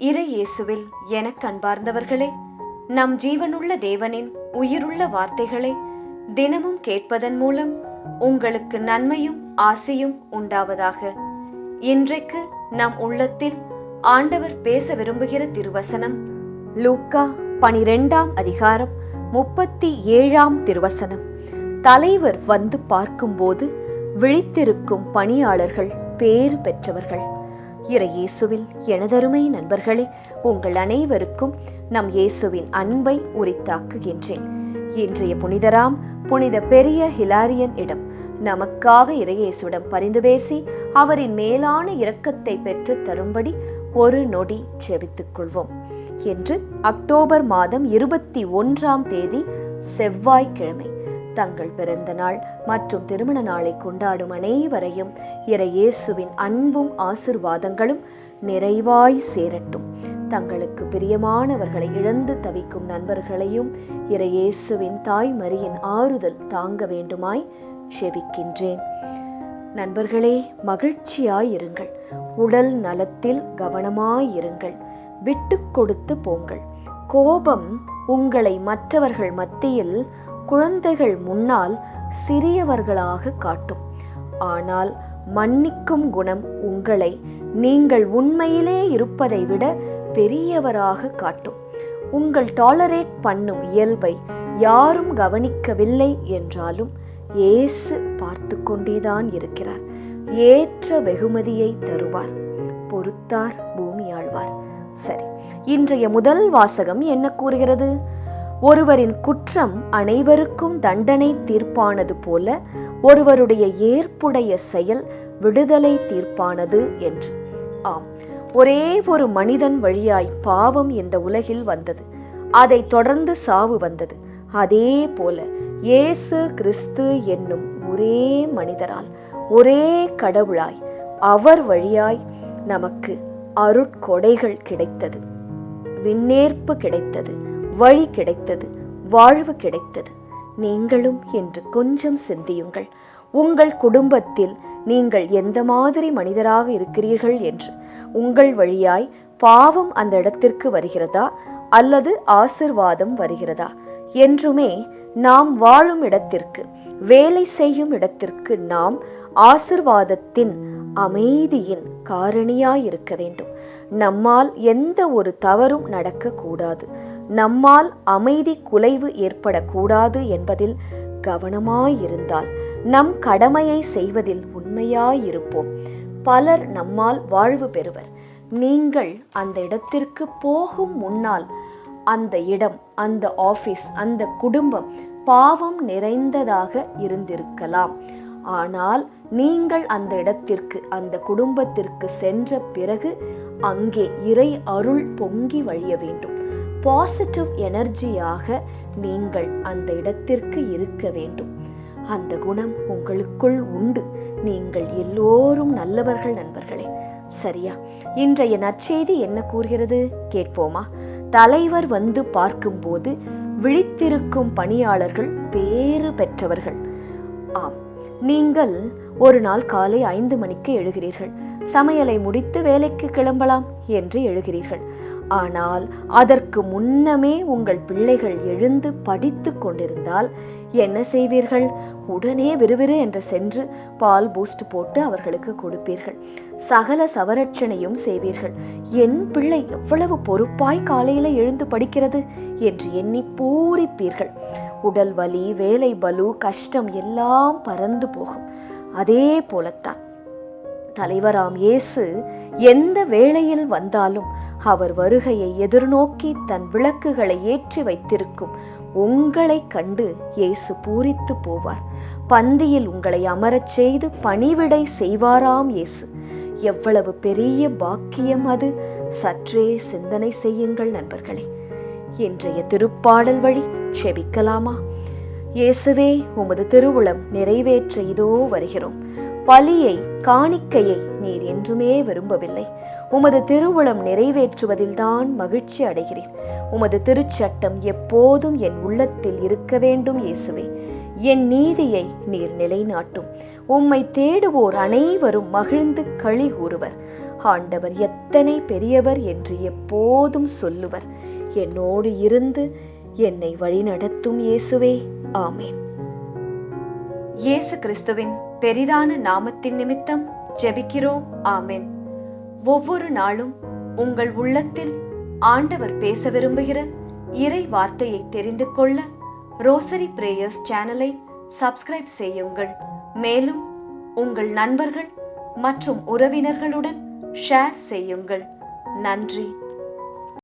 இறை இயேசுவில் எனக் அன்பார்ந்தவர்களே நம் ஜீவனுள்ள தேவனின் உயிருள்ள வார்த்தைகளை தினமும் கேட்பதன் மூலம் உங்களுக்கு நன்மையும் ஆசையும் உண்டாவதாக. இன்றைக்கு நம் உள்ளத்தில் ஆண்டவர் பேச விரும்புகிற திருவசனம் லூக்கா பனிரெண்டாம் அதிகாரம் முப்பத்தி ஏழாம் திருவசனம். தலைவர் வந்து பார்க்கும்போது விழித்திருக்கும் பணியாளர்கள் பேறு பெற்றவர்கள். இறையேசுவில் எனதருமை நண்பர்களே உங்கள் அனைவருக்கும் நம் இயேசுவின் அன்பை உரித்தாக்குகின்றேன். இன்றைய புனிதராம் புனித பெரிய ஹிலாரியன் இடம். நமக்காக இறையேசுவிடம் பரிந்து பேசி அவரின் மேலான இரக்கத்தை பெற்று தரும்படி ஒரு நொடி ஜெபித்துக் கொள்வோம். என்று அக்டோபர் மாதம் இருபத்தி ஒன்றாம் தேதி செவ்வாய்க்கிழமை. தங்கள் பிறந்த நாள் மற்றும் திருமண நாளை கொண்டாடும் அனைவரையும் இறையேசுவின் அன்பும் ஆசிர்வாதங்களும் நிறைவாய் சேரட்டும். தங்களுக்கு பிரியமானவர்களை இழந்து தவிக்கும் நண்பர்களையும் இறையேசுவின் தாய் மரியின் ஆறுதல் தாங்க வேண்டுமாய் செபிக்கின்றேன். நண்பர்களே மகிழ்ச்சியாயிருங்கள். உடல் நலத்தில் கவனமாயிருங்கள். விட்டு கொடுத்து போங்கள். கோபம் உங்களை மற்றவர்கள் மத்தியில் குழந்தைகள் முன்னால் சிறியவர்களாக காட்டும். ஆனால் மன்னிக்கும் குணம் உங்களை நீங்கள் உண்மையிலே இருப்பதை விட பெரியவராக காட்டும். உங்கள் டாலரேட் பண்ணும் இயல்பை யாரும் கவனிக்கவில்லை என்றாலும் இயேசு பார்த்து கொண்டேதான் இருக்கிறார். ஏற்ற வெகுமதியை தருவார். பொறுத்தார் பூமியாழ்வார். சரி இன்றைய முதல் வாசகம் என்ன கூறுகிறது? ஒருவரின் குற்றம் அனைவருக்கும் தண்டனை தீர்ப்பானது போல ஒருவருடைய ஏற்புடைய செயல் விடுதலை தீர்ப்பானது என்று. ஆம் ஒரே ஒரு மனிதன் வழியாய் பாவம் இந்த உலகில் வந்தது. அதை தொடர்ந்து சாவு வந்தது. அதே போல இயேசு கிறிஸ்து என்னும் ஒரே மனிதரால் ஒரே கடவுளாய் அவர் வழியாய் நமக்கு அருட்கொடைகள் கிடைத்தது. விண்ணேற்பு கிடைத்தது. வழி கிடைத்தது வாழ்வு கிடைத்தது. நீங்களும் என்று கொஞ்சம் சிந்தியுங்கள். உங்கள் குடும்பத்தில் நீங்கள் எந்த மாதிரி மனிதராக இருக்கிறீர்கள் என்று. உங்கள் வழியாய் பாவம் அந்த இடத்திற்கு வருகிறதா? அல்லது ஆசிர்வாதம் வருகிறதா? என்றுமே நாம் வாழும் இடத்திற்கு வேலை செய்யும் இடத்திற்கு நாம் ஆசிர்வாதத்தின் அமைதியின் காரணியாயிருக்க வேண்டும். நம்மால் எந்த ஒரு தவறும் நடக்கக்கூடாது. நம்மால் அமைதி குலைவு ஏற்படக்கூடாது என்பதில் கவனமாயிருந்தால் நம் கடமையை செய்வதில் உண்மையாயிருப்போம். பலர் நம்மால் வாழ்வு பெறுவர். நீங்கள் அந்த இடத்திற்கு போகும் முன்னால் அந்த இடம் அந்த ஆஃபீஸ் அந்த குடும்பம் பாவம் நிறைந்ததாக இருந்திருக்கலாம். ஆனால் நீங்கள் அந்த இடத்திற்கு அந்த குடும்பத்திற்கு சென்ற பிறகு அங்கே இறை அருள் பொங்கி வழிய வேண்டும். பாசிட்டிவ் எனர்ஜியாக நீங்கள் அந்த இடத்திற்கு இருக்க வேண்டும். அந்த குணம் உங்களுக்குள் உண்டு. நீங்கள் எல்லோரும் நல்லவர்கள் நண்பர்களே. சரியா? இன்றைய நற்செய்தி என்ன கூறுகிறது? கேட்போமா? தலைவர் வந்து பார்க்கும்போது விழித்திருக்கும் பணியாளர்கள் பேறு பெற்றவர்கள். ஆம். நீங்கள் ஒரு நாள் காலை ஐந்து மணிக்கு எழுகிறீர்கள். சமையலை முடித்து வேலைக்கு கிளம்பலாம் என்று எழுகிறீர்கள். ஆனால் அதற்கு முன்னமே உங்கள் பிள்ளைகள் எழுந்து படித்து கொண்டிருந்தால் என்ன செய்வீர்கள்? உடனே விறுவிறு என்று சென்று பால் பூஸ்ட் போட்டு அவர்களுக்கு கொடுப்பீர்கள். சகல சவரட்சணையும் செய்வீர்கள். என் பிள்ளை எவ்வளவு பொறுப்பாய் காலையில் எழுந்து படிக்கிறது என்று எண்ணி பூரிப்பீர்கள். உடல் வலி வேலை பலு கஷ்டம் எல்லாம் பறந்து போகும். அதே போலத்தான். தலைவராம் இயேசு எந்த வேளையில் வந்தாலும் அவர் வருகையை எதிர்நோக்கி தன் விளக்குகளை ஏற்றி வைத்திருக்கும் உங்களை கண்டு இயேசு பூரித்து போவார். பந்தியில் உங்களை அமரச் செய்து பணிவிடை செய்வாராம் இயேசு. எவ்வளவு பெரிய பாக்கியம் அது. சற்றே சிந்தனை செய்யுங்கள் நண்பர்களே. இன்றைய திருப்பாடல் வழி செபிக்கலாமா இயேசுவே உமது திருவுளம் நிறைவேற்ற இதோ வருகிறோம். பலியை காணிக்கையை நீர் என்றுமே விரும்பவில்லை. உமது திருவுளம் நிறைவேற்றுவதில்தான் மகிழ்ச்சி அடைகிறேன். உமது திருச்சட்டம் எப்போதும் என் உள்ளத்தில் இருக்க வேண்டும் இயேசுவே. என் நீதியை நீர் நிலைநாட்டும். உம்மை தேடுவோர் அனைவரும் மகிழ்ந்து களி கூறுவர். ஆண்டவர் எத்தனை பெரியவர் என்று எப்போதும் சொல்லுவர். என்னோடு இருந்து என்னை வழிநடத்தும் இயேசுவே. ஆமேன். இயேசு கிறிஸ்துவின் பெரிதான நாமத்தின் நிமித்தம் ஜெபிக்கிறோம். ஆமேன். ஒவ்வொரு நாளும் உங்கள் உள்ளத்தில் ஆண்டவர் பேச விரும்புகிற இறை வார்த்தையை தெரிந்து கொள்ள ரோசரி பிரேயர்ஸ் சேனலை சப்ஸ்கிரைப் செய்யுங்கள். மேலும் உங்கள் நண்பர்கள் மற்றும் உறவினர்களுடன் ஷேர் செய்யுங்கள். நன்றி.